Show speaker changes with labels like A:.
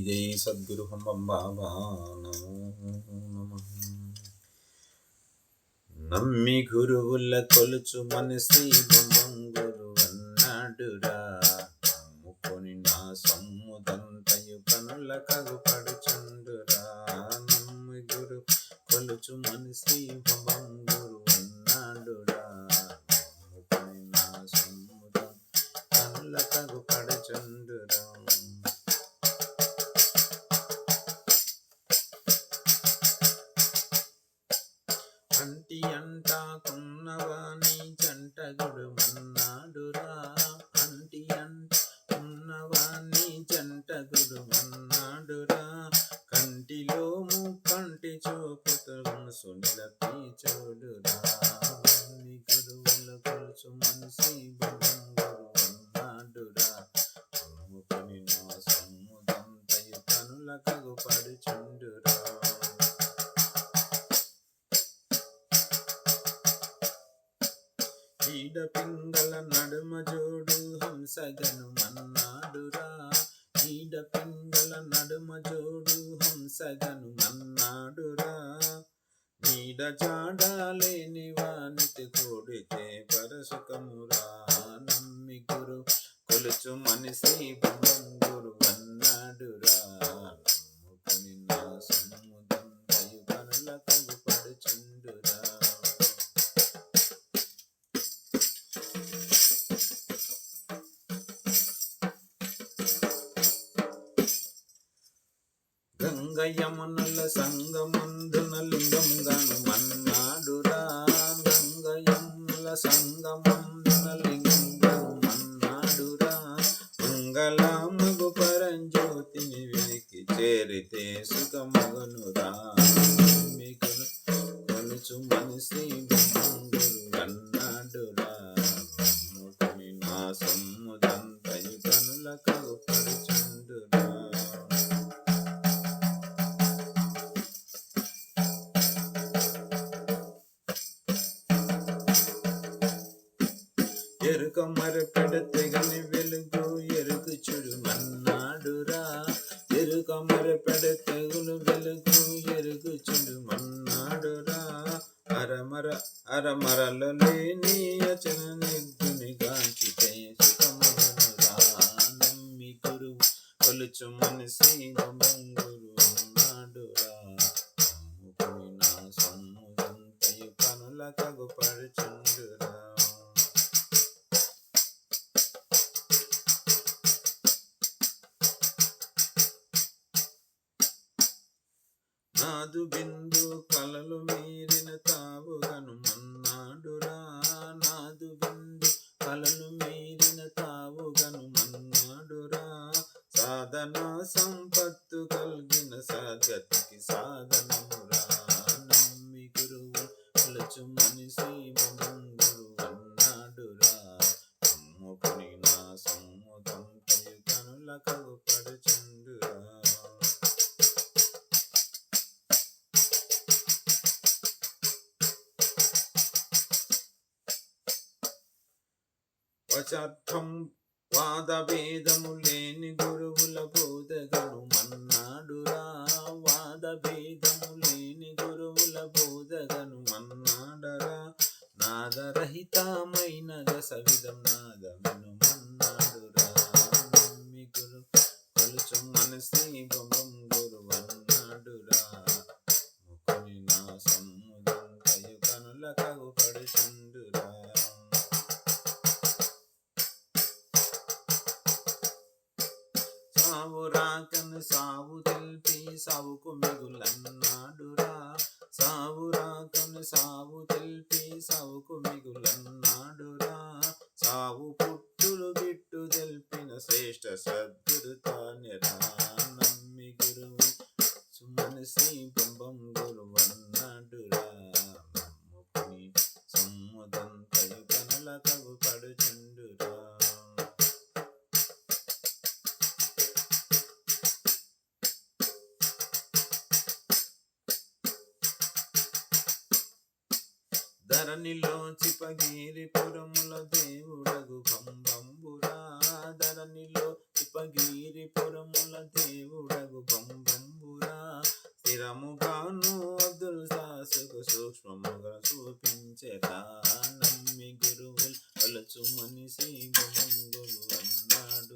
A: జై సద్గురు బాబా నమ్మి గురువుల కొలుచు మనసి గురు గురువన్నాడురా నమ్ముకొని నా సమ్ముదంతయు కనుల కగుపడుచుండురా నమ్మి గురు కొలుచు మనసి బొమ్మ ఈడ పింగళ నడుమ జోడు హంసగను మన్నాడురా. ఈడ పింగళ నడుమ జోడు హంసగను మన్నాడురా. నీడ జాడాలేని వానికి కూడితే పరసుకమురా నమ్మి గురు కొలుచు మనిషి బొమ్మం గంగ యమునుల సంగమందున లింగం గను మన్నాడురా గంగ సంగమందున మన్నాడురా మంగళమగు పరంజ్యోతిని వెలికి చేరితే సుఖమగనురా ఎరుక మరపెడ తెగని వెలుగు ఎరుకు చెడు మన్నాడురా. ఎరుక మరపెడ తెగులు వెలుగు ఎరుకు చెడు మన్నాడురా. అరమర అరమరలో లేని అచన నిర్గుని గాంచితే సుఖమగనురా నమ్మి గురువు కొలుచు మనసి గంగురు నాదు బిందు కలలు మీరిన తావుగను మన్నాడురా నాదు బిందు కలలు మీరిన తావుగను మన్నాడురా సాధన సంపత్తు కలిగిన సద్గతికి సాధనమురా నమ్మి గురువు కొలుచు మనిషి గురు అన్నాడురా అమ్ముకుని నా సమ్ముదం తయు కనుల కలుపడ వచర్థం వాదభేదము లేని గురువుల బోధగడు మన్నాడురా వాదభేదము లేని గురువుల బోధగను మన్నాడరా నాదరహితమైన రసవిధం నాదమును మన్నాడురా నమ్మి గురు కొలుచు మనసి బొమ్మం సావుకు మిగులన్నాడురా. సావురా కను సావు తెలిపి సావుకు మిగులన్నాడురా. సావు పుట్టులు గిట్టు తెలిపిన శ్రేష్ఠ సద్గురు తానిరా. ధరణిలోచి పగిరి పురముల దేవుడగు పంబంబురా ధరణిలో చిపగిరి దేవుడగు పంబంబురా స్థిరముగాను అబ్దుల్ సాసుకు సూక్ష్మముగా చూపించరా నమ్మి గురువులు వలచు మనిషి గురువు అన్నాడు.